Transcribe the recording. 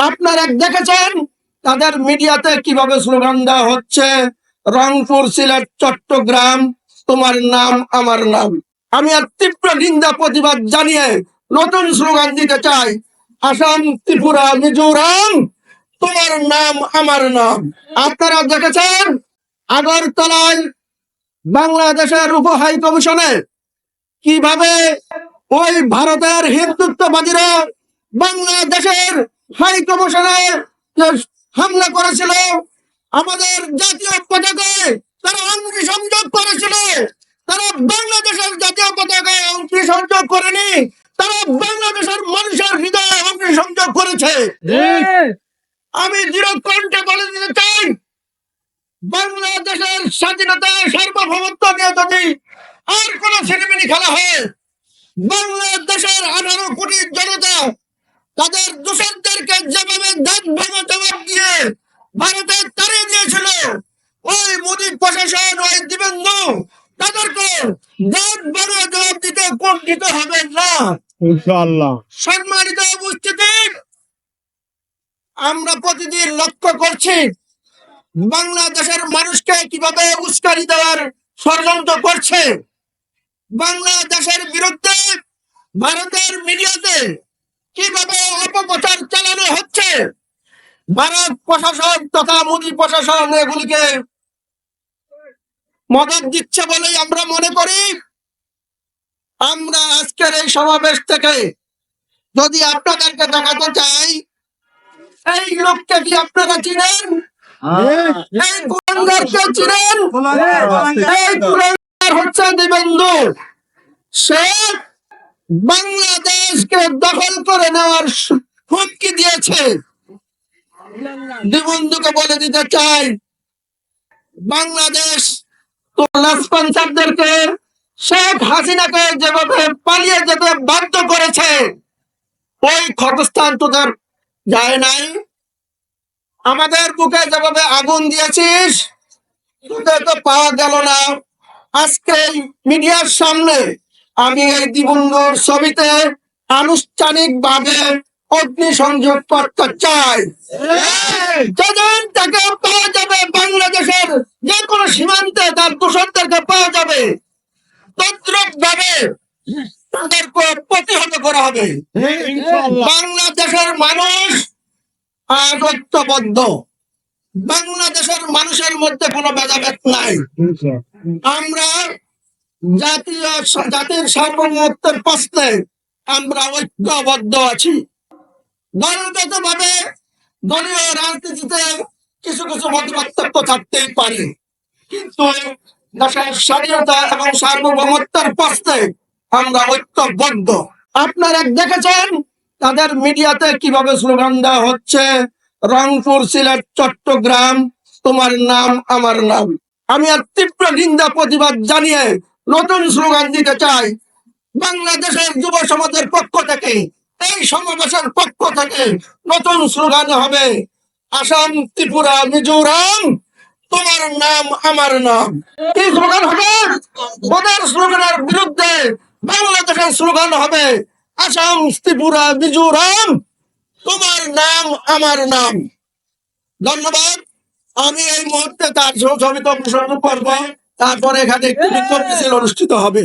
আপনারা দেখেছেন? তাদের মিডিয়াতে কীভাবে স্লোগান দেওয়া হচ্ছে? রংপুর, সিলেট, চট্টগ্রাম, তোমার নাম, আমার নাম। আমি আর তীব্র নিন্দা, প্রতিবাদ জানিয়ে নতুন স্লোগান দিতে চাই। আসাম, ত্রিপুরা, মিজোরাম, তোমার নাম, আমার নাম। আপনারা দেখেছেন? আগরতলায় বাংলাদেশের উপ হাই কমিশনে কীভাবে ওই ভারতের হিন্দুত্ববাদীরা বাংলাদেশের হাই কমিশনে হামলা করেছিল, আমাদের জাতীয় পতাকায় তারা অঙ্গি সংযোগ করেছিল। তারা বাংলাদেশের জাতীয় পতাকায় অঙ্গি সংযোগ করেনি, তারা বাংলাদেশের মানুষের হৃদয়ে অঙ্গি সংযোগ করেছে। আমি দৃঢ় কণ্ঠে বলে দিতে চাই, বাংলাদেশের স্বাধীনতা সার্বভৌমত্ব নিয়ে যদি আর কোন ছেলেমেলি খেলা হয়, বাংলাদেশের আঠারো কোটি জনতা তাদের দূষণদেরকে যেভাবে দাঁত ভাঙা জবাব দিয়ে ভারতে তাড়িয়ে দিয়েছিল ওই মোদী প্রশাসন ওই দিবেন্দু তাদেরকে দাঁত ভাঙা জবাব দিতে কুণ্ঠিত হবে না। ইনশাআল্লাহ। সম্মানিত উপস্থিতি আমরা প্রতিদিন লক্ষ্য করছি বাংলাদেশের মানুষকে কীভাবে উস্কানি দেওয়ার ষড়যন্ত্র করছে। বাংলাদেশের বিরুদ্ধে ভারতের মিডিয়াতে কীভাবে অপপ্রচার চালানো হচ্ছে। ভারত প্রশাসন তথা মোদী প্রশাসন এগুলিকে মদত দিচ্ছে বলেই আমরা মনে করি। আমরা আজকের এই সমাবেশ থেকে যদি আপনাদেরকে দেখাতে চাই এই লোককে কি আপনারা চিনেন? এই কুলাঙ্গারকে চিনেন? এই কুলাঙ্গার হচ্ছে দিবেন্দু। সে বাংলাদেশকে দখল করে নেওয়ার হুমকি দিয়েছে। দিবন্ধুকে বলে দিতে চাই, বাংলাদেশ স্পন্সারদেরকে শেখ হাসিনাকে যেভাবে পালিয়ে যেতে বাধ্য করেছে, ওই ক্ষতস্থান তোদের যায় নাই। আমাদের বুকে যেভাবে আগুন দিয়েছিস তোদের তো পাওয়া গেল না। আজকে মিডিয়ার সামনে আমি এই দিবঙ্গর ছবিতে আনুষ্ঠানিক ভাবে অগ্নি সংযোগ করতে চাই যেদিন তাকে পাওয়া যাবে বাংলাদেশের যে কোনো সীমান্তে তার দূষণদেরকে পাওয়া যাবে তদ্রুপ ভাবে তাদেরকে প্রতিহত করা হবে। বাংলাদেশের মানুষ বাংলাদেশের মানুষের মধ্যে কোনো ভেদাভেদ নাই। আমরা জাতীয় জাতির সার্বভৌমত্বের প্রশ্নে আমরা ঐক্যবদ্ধ আছি। দলগত ভাবে দলীয় রাজনীতিতে কিছু কিছু মতপার্থক্য থাকতেই পারে। কিন্তু দেশের স্বাধীনতা এবং সার্বভৌমত্বের প্রশ্নে আমরা ঐক্যবদ্ধ। আপনারা দেখেছেন তাদের মিডিয়াতে কীভাবে স্লোগান দেওয়া হচ্ছে, রংপুর, সিলেট, চট্টগ্রাম, তোমার নাম, আমার নাম। আমি আর তীব্র নিন্দা, প্রতিবাদ জানিয়ে নতুন স্লোগান দিতে চাই বাংলাদেশের যুব সমাজের পক্ষ থেকে। এই সমাবেশের পক্ষ থেকে নতুন স্লোগান হবে, আসাম ত্রিপুরা মিজোরাম, তোমার নাম, আমার নাম। কি স্লোগান হবে, ওদের স্লোগানের বিরুদ্ধে বাংলাদেশের স্লোগান হবে, আসাম ত্রিপুরা মিজোরাম, তোমার নাম, আমার নাম। ধন্যবাদ। আমি এই মুহূর্তে তার ছবিতে অংশগ্রহণ করব, তারপরে এখানে একটি মিছিল অনুষ্ঠিত হবে।